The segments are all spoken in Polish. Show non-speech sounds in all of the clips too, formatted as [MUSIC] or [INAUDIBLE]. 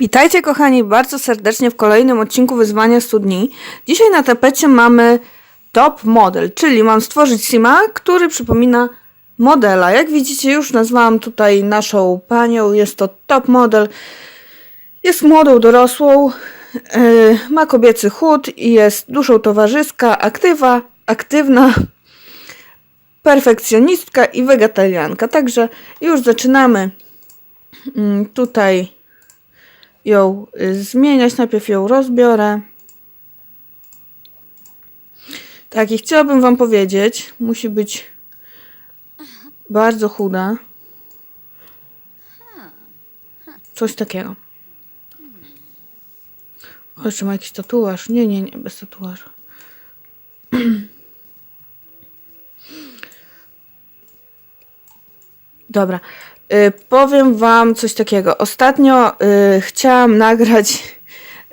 Witajcie kochani bardzo serdecznie w kolejnym odcinku Wyzwania Studni. Dzisiaj na tapecie mamy top model, czyli mam stworzyć sima, który przypomina modela. Jak widzicie już nazwałam tutaj naszą panią, jest to top model. Jest młodą, dorosłą, yy, ma kobiecy chód i jest duszą towarzyska, aktywa, aktywna, perfekcjonistka i wegetarianka. Także już zaczynamy mm, tutaj ją y, zmieniać. Najpierw ją rozbiorę. Tak, i chciałabym Wam powiedzieć, musi być bardzo chuda. Coś takiego. O, jeszcze ma jakiś tatuaż. Nie, nie, nie, bez tatuażu. [CLEARS THROAT] Dobra. Y, powiem wam coś takiego. Ostatnio y, chciałam nagrać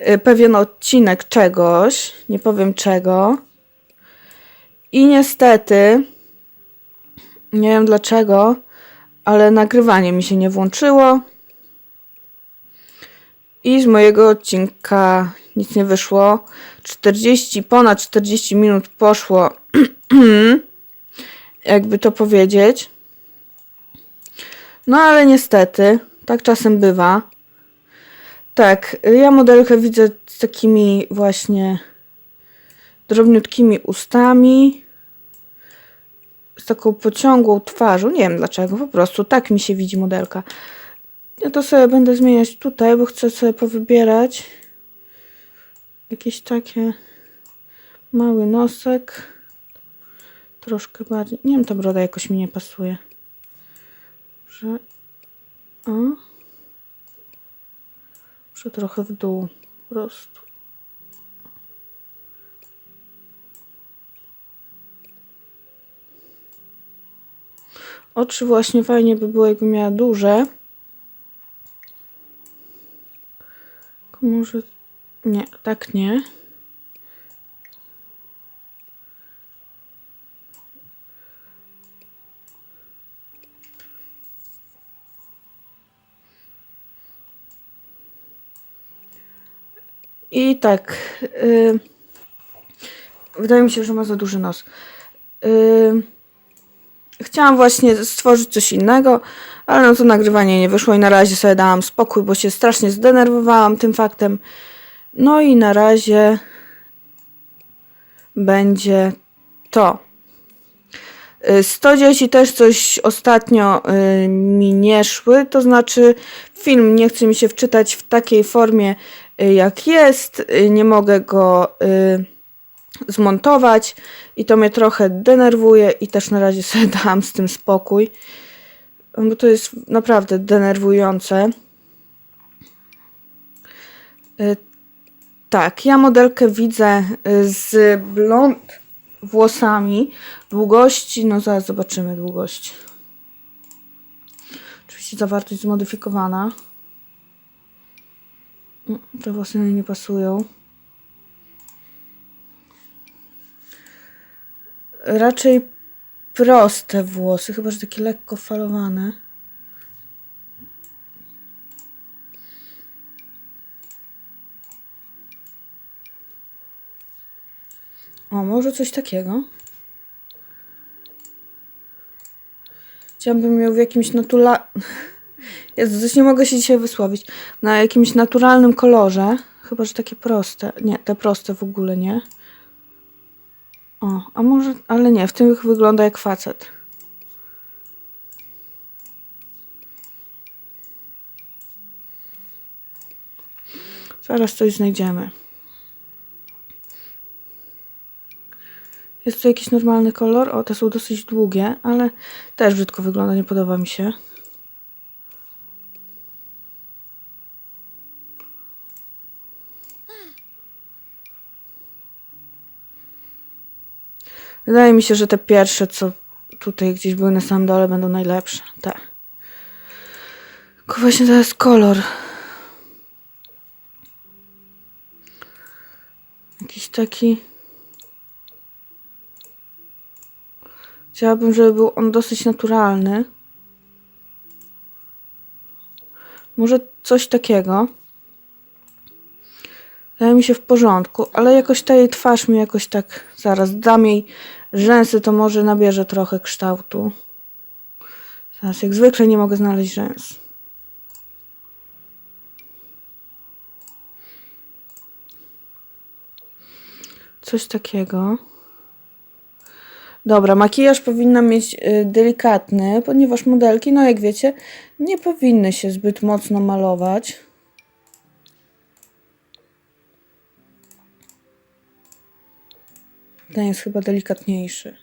y, pewien odcinek czegoś, nie powiem czego. I niestety, nie wiem dlaczego, ale nagrywanie mi się nie włączyło. I z mojego odcinka nic nie wyszło. 40, ponad 40 minut poszło, [CLEARS THROAT] jakby to powiedzieć. No ale niestety, tak czasem bywa. Tak, ja modelkę widzę z takimi właśnie drobniutkimi ustami, z taką pociągłą twarzą. Nie wiem dlaczego, po prostu tak mi się widzi modelka. Ja to sobie będę zmieniać tutaj, bo chcę sobie powybierać jakieś takie mały nosek. Troszkę bardziej. Nie wiem, ta broda jakoś mi nie pasuje że o, że trochę w dół po prostu. Oczy właśnie fajnie by było, jakby miała duże. Tylko może nie, tak nie. I tak. y, wydaje mi się, że ma za duży nos. Y, chciałam właśnie stworzyć coś innego, ale no to nagrywanie nie wyszło i na razie sobie dałam spokój, bo się strasznie zdenerwowałam tym faktem. No i na razie będzie to. Y, 100 dzieci też coś ostatnio y, mi nie szły, to znaczy film nie chce mi się wczytać w takiej formie y, jak jest, y, nie mogę go y, zmontować i to mnie trochę denerwuje i też na razie [LAUGHS] sobie dałam z tym spokój, bo to jest naprawdę denerwujące. Y, tak, ja modelkę widzę y, z blond włosami długości, no zaraz zobaczymy długość. Oczywiście zawartość zmodyfikowana. Te włosy mi nie pasują. Raczej proste włosy, chyba że takie lekko falowane. O, może coś takiego. Chciałabym ją w jakimś natura... [LAUGHS] Jezu, coś nie mogę się dzisiaj wysłowić. Na jakimś naturalnym kolorze. Chyba, że takie proste. Nie, te proste w ogóle nie. O, a może... Ale nie, w tym wygląda jak facet. Zaraz coś znajdziemy. Jest tu jakiś normalny kolor? O, te są dosyć długie, ale też brzydko wygląda, nie podoba mi się. Wydaje mi się, że te pierwsze, co tutaj gdzieś były na samym dole, będą najlepsze. Te. Tylko właśnie to jest kolor. Jakiś taki... Chciałabym, żeby był on dosyć naturalny. Może coś takiego. Wydaje mi się w porządku, ale jakoś ta jej twarz mi jakoś tak... Zaraz, dam jej rzęsy, to może nabierze trochę kształtu. Zaraz, jak zwykle nie mogę znaleźć rzęs. Coś takiego. Dobra, makijaż powinna mieć y, delikatny, ponieważ modelki, no jak wiecie, nie powinny się zbyt mocno malować. Ten jest chyba delikatniejszy.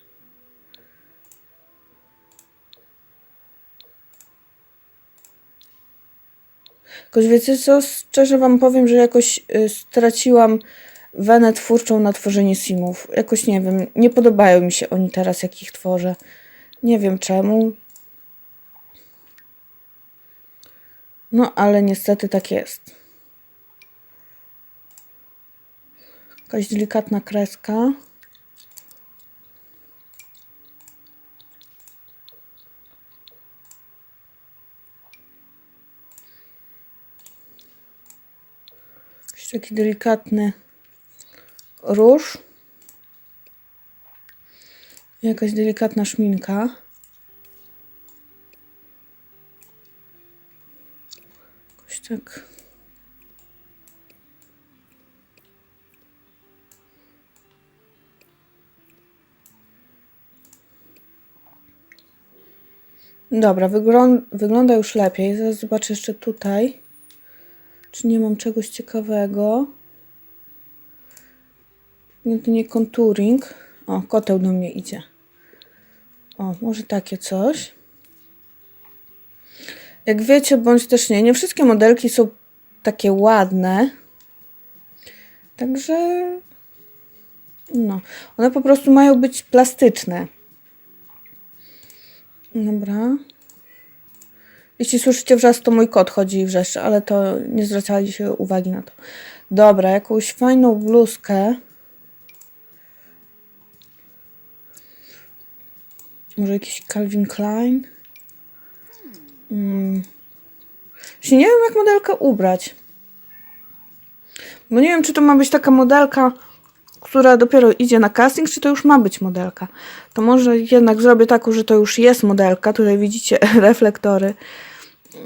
Jakoś wiecie co, szczerze wam powiem, że jakoś y, straciłam wenę twórczą na tworzenie simów. Jakoś nie wiem, nie podobają mi się oni teraz, jak ich tworzę. Nie wiem czemu. No, ale niestety tak jest. Jakaś delikatna kreska. Jakiś taki delikatny róż. Jakaś delikatna szminka. Jakoś tak. Dobra, wyglą- wygląda już lepiej. Zaraz zobaczę jeszcze tutaj, czy nie mam czegoś ciekawego. Nie, to nie contouring. O, koteł do mnie idzie. O, może takie coś. Jak wiecie, bądź też nie, nie wszystkie modelki są takie ładne. Także. No, one po prostu mają być plastyczne. Dobra. Jeśli słyszycie wrzask, to mój kot chodzi i wrzeszczy, ale to nie zwracaliście uwagi na to. Dobra, jakąś fajną bluzkę. Może jakiś Calvin Klein? Mm. Właśnie nie wiem, jak modelkę ubrać. Bo nie wiem, czy to ma być taka modelka, która dopiero idzie na casting, czy to już ma być modelka. To może jednak zrobię taką, że to już jest modelka. Tutaj widzicie [LAUGHS] reflektory.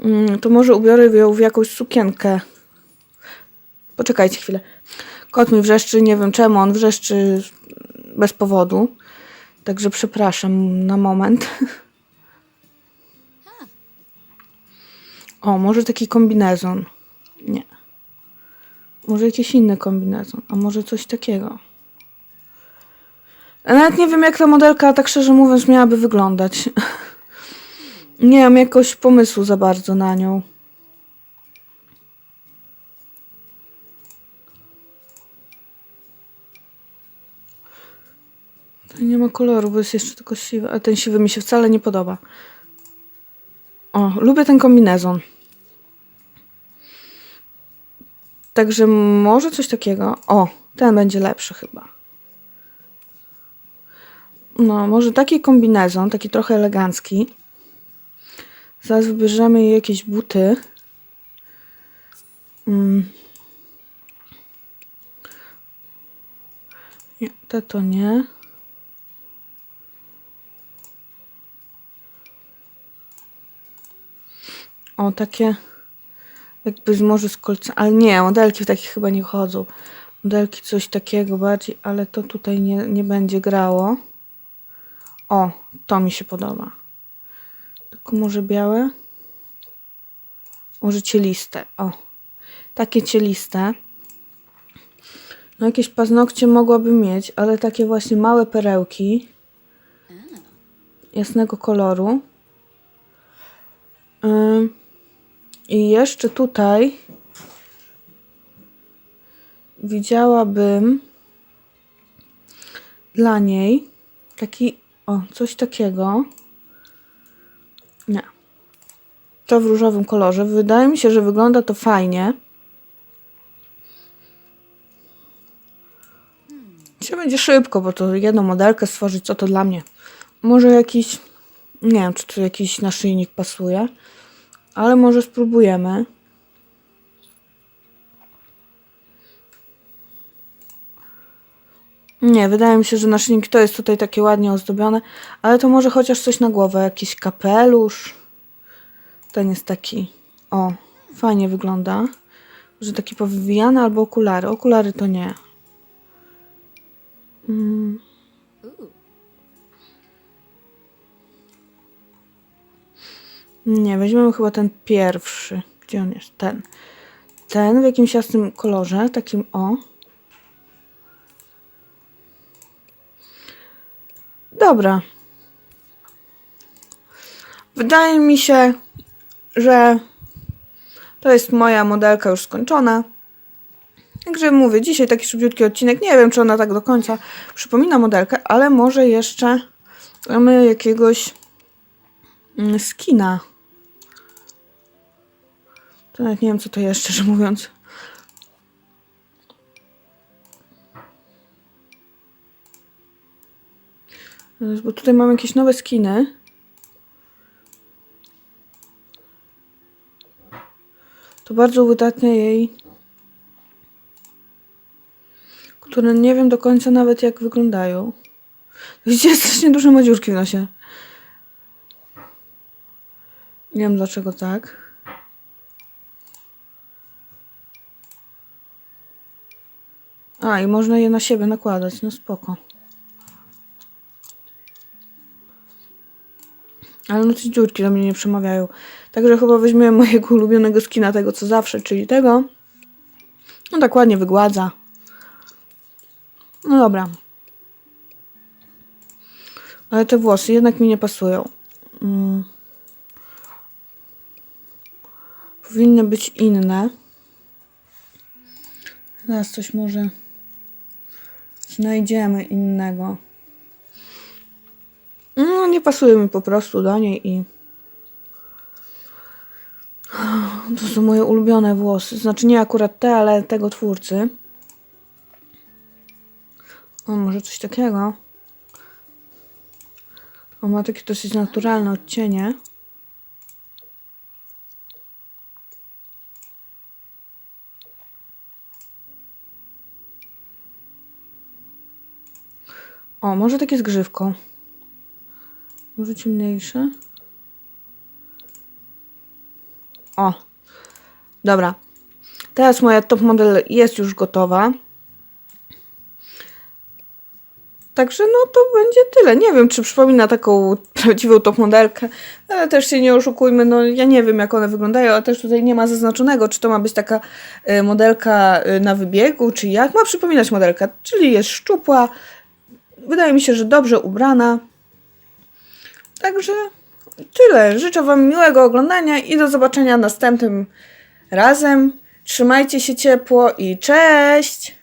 Mm, To może ubiorę ją w jakąś sukienkę. Poczekajcie chwilę. Kot mi wrzeszczy, nie wiem czemu, on wrzeszczy bez powodu. Także przepraszam na moment. [LAUGHS] O, może taki kombinezon. Nie. Może jakiś inny kombinezon, a może coś takiego. Nawet nie wiem, jak ta modelka, tak szczerze mówiąc, miałaby wyglądać. Nie mam jakoś pomysłu za bardzo na nią. Nie ma koloru, bo jest jeszcze tylko siwy, a ten siwy mi się wcale nie podoba. O, lubię ten kombinezon. Także może coś takiego. O, ten będzie lepszy chyba. No, może taki kombinezon, taki trochę elegancki. Zaraz wybierzemy jakieś buty. Mm. Nie, te to nie. O, takie jakby z może z kolcem, ale nie, modelki w takich chyba nie chodzą. Modelki coś takiego bardziej, ale to tutaj nie, nie będzie grało. O, to mi się podoba. Tylko może białe? Może cieliste. O, takie cieliste. No jakieś paznokcie mogłabym mieć, ale takie właśnie małe perełki. Jasnego koloru. Ym, I jeszcze tutaj widziałabym dla niej taki, o, coś takiego. Nie. To w różowym kolorze. Wydaje mi się, że wygląda to fajnie. Dzisiaj będzie szybko, bo to jedną modelkę stworzyć, co to dla mnie. Może jakiś, nie wiem, czy tu jakiś naszyjnik pasuje, ale może spróbujemy. Nie, wydaje mi się, że naszyjnik to jest tutaj takie ładnie ozdobione, ale to może chociaż coś na głowę, jakiś kapelusz. Ten jest taki, o, fajnie wygląda, że taki powywijany albo okulary. Okulary to nie. Mm. Nie, weźmiemy chyba ten pierwszy. Gdzie on jest? Ten. Ten w jakimś jasnym kolorze, takim o. Dobra. Wydaje mi się, że to jest moja modelka już skończona. Także mówię, dzisiaj taki szybciutki odcinek. Nie wiem, czy ona tak do końca przypomina modelkę, ale może jeszcze mamy jakiegoś mm, skina. To nawet nie wiem, co to jest, szczerze mówiąc. Bo tutaj mam jakieś nowe skiny. To bardzo uwydatnia jej. Które nie wiem do końca nawet jak wyglądają. Widzicie, strasznie duże ma dziurki w nosie. Nie wiem dlaczego tak. A, i można je na siebie nakładać, no spoko. Ale no te dziurki do mnie nie przemawiają. Także chyba weźmiemy mojego ulubionego skina, tego co zawsze, czyli tego. No tak ładnie wygładza. No dobra. Ale te włosy jednak mi nie pasują. Mm. Powinny być inne. Teraz coś może znajdziemy innego. No, nie pasuje mi po prostu do niej i. To są moje ulubione włosy. Znaczy nie akurat te, ale tego twórcy. O, może coś takiego. O, ma takie dosyć naturalne odcienie. O, może takie z grzywką. Może ciemniejsze. O. Dobra. Teraz moja top model jest już gotowa. Także no to będzie tyle. Nie wiem, czy przypomina taką prawdziwą top modelkę, ale też się nie oszukujmy, no ja nie wiem jak one wyglądają, a też tutaj nie ma zaznaczonego, czy to ma być taka y, modelka y, na wybiegu, czy jak. Ma przypominać modelka, czyli jest szczupła. Wydaje mi się, że dobrze ubrana. Także tyle. Życzę Wam miłego oglądania i do zobaczenia następnym razem. Trzymajcie się ciepło i cześć!